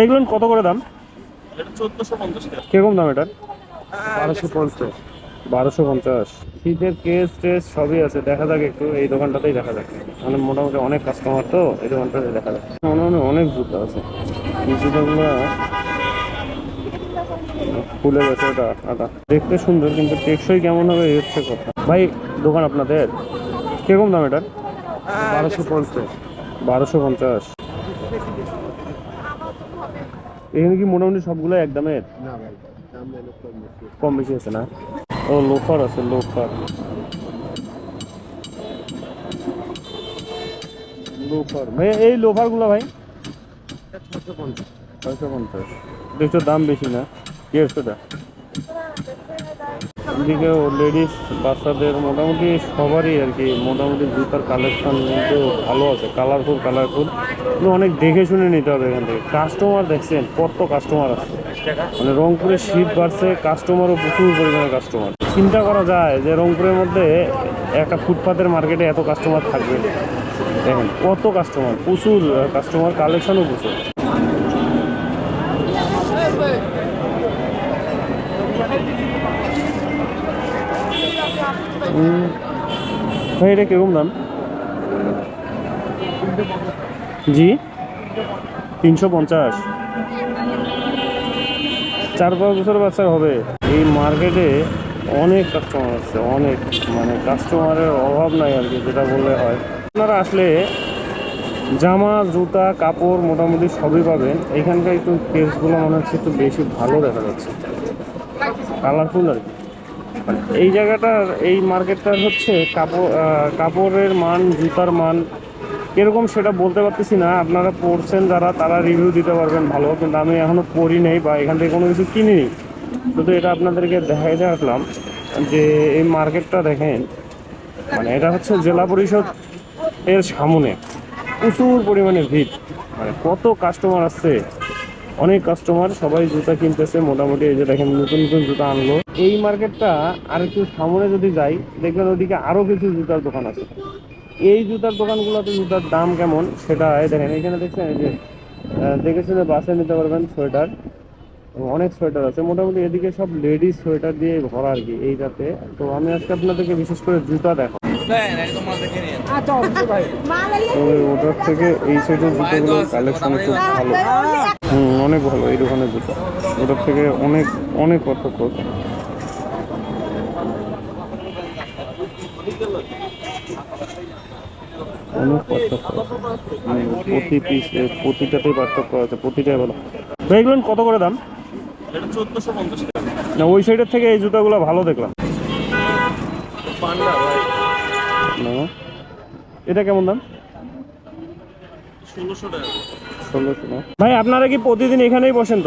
এগুলো কত করে দাম? কীরকম দাম এটার? বারোশো পঞ্চাশ। বারোশো পঞ্চাশ। শীতের কেস টেস সবই আছে দেখা যাক একটু এই দোকানটাতেই দেখা যাক। মানে মোটামুটি অনেক কাস্টমার তো এই দোকানটাতেই দেখা যাক। মনে মনে অনেক জুতো আছে। জুতোগুলো খুলে গেছে ওটা আটা দেখতে সুন্দর কিন্তু টেকসই কেমন হবে এই হচ্ছে কথা। ভাই দোকান আপনাদের? কীরকম দাম এটার? বারোশো পঞ্চাশ। বারোশো পঞ্চাশ। এখানে কি মোটামুটি সবগুলো এক দামের কম বেশি আছে। না? ও লোফার আছে লোফার। লোফার। ভাই এই লোফারগুলো ভাই ছশো পঞ্চাশ। ছশো পঞ্চাশ। দাম বেশি না? দেড়শোটা এদিকে লেডিস বাচ্চাদের মোটামুটি সবারই আর কি, মোটামুটি জুতার কালেকশন কিন্তু ভালো আছে কালারফুল কালারফুল কিন্তু অনেক দেখে শুনে নিতে হবে এখান থেকে। কাস্টমার দেখছেন, কত কাস্টমার আছে মানে রংপুরে শীত বাড়ছে কাস্টমারও প্রচুর পরিমাণে কাস্টমার চিন্তা করা যায় যে রংপুরের মধ্যে একটা ফুটপাতের মার্কেটে এত কাস্টমার থাকবে দেখেন, কত কাস্টমার প্রচুর কাস্টমার কালেকশনও প্রচুর। ভাই, এটা কীরকম দাম? জি? তিনশো পঞ্চাশ। চার পাঁচ বছর বাচ্চার হবে। এই মার্কেটে অনেক কাস্টমার আছে, অনেক। মানে কাস্টমারের অভাব নাই আর কি, যেটা বললে হয়। আপনারা আসলে জামা, জুতা, কাপড় মোটামুটি সবই পাবেন। এখানকার একটু কেসগুলো মনে হচ্ছে একটু বেশি ভালো দেখা যাচ্ছে। কালারফুল আর কি। মানে এই জায়গাটার, এই মার্কেটটার হচ্ছে কাপড় কাপড়ের মান, জুতার মান কীরকম সেটা বলতে পারতেছি না। আপনারা পড়ছেন যারা, তারা রিভিউ দিতে পারবেন ভালো। কিন্তু আমি এখনও পড়ি নেই বা এখান থেকে কোনো কিছু কিনিনি। শুধু এটা আপনাদেরকে দেখাইতে আসলাম যে এই মার্কেটটা দেখেন মানে এটা হচ্ছে জেলা পরিষদ এর সামনে। প্রচুর পরিমাণে ভিড়। মানে কত কাস্টমার আসছে। অনেক কাস্টমার সবাই জুতা কিনতেছে মোটামুটি এই যে দেখেন নতুন নতুন জুতা আনলো। এই মার্কেটটা আর একটু সামনে যদি যাই দেখবেন ওদিকে আরও কিছু জুতার দোকান আছে। এই জুতার দোকানগুলোতে জুতার দাম কেমন? সেটা দেখেন এখানে দেখছেন এই যে আহ, দেখে শুনে বাসে নিতে পারবেন সোয়েটার অনেক সোয়েটার আছে। মোটামুটি এদিকে সব লেডিস সোয়েটার দিয়ে ভরা আর কি এইটাতে। তো আমি আজকে আপনাদেরকে বিশেষ করে জুতা দেখো আচ্ছা ওটার থেকে এই সাইডের জুতোগুলোর কালেকশন খুব ভালো। হুম অনেক ভালো এই দোকানের জুতো। ওটার থেকে অনেক অনেক পার্থক্য অনেক পার্থক্য আছে। প্রতি পিস প্রতিটাতেই পার্থক্য আছে প্রতিটাই ভালো। কত করে দাম? না ওই সাইডের থেকে এই জুতাগুলো ভালো দেখলাম। এটা কেমন দাম? ষোলোশো টাকা। ষোলোশো ভাই আপনারা কি প্রতিদিন এখানেই বসেন তো?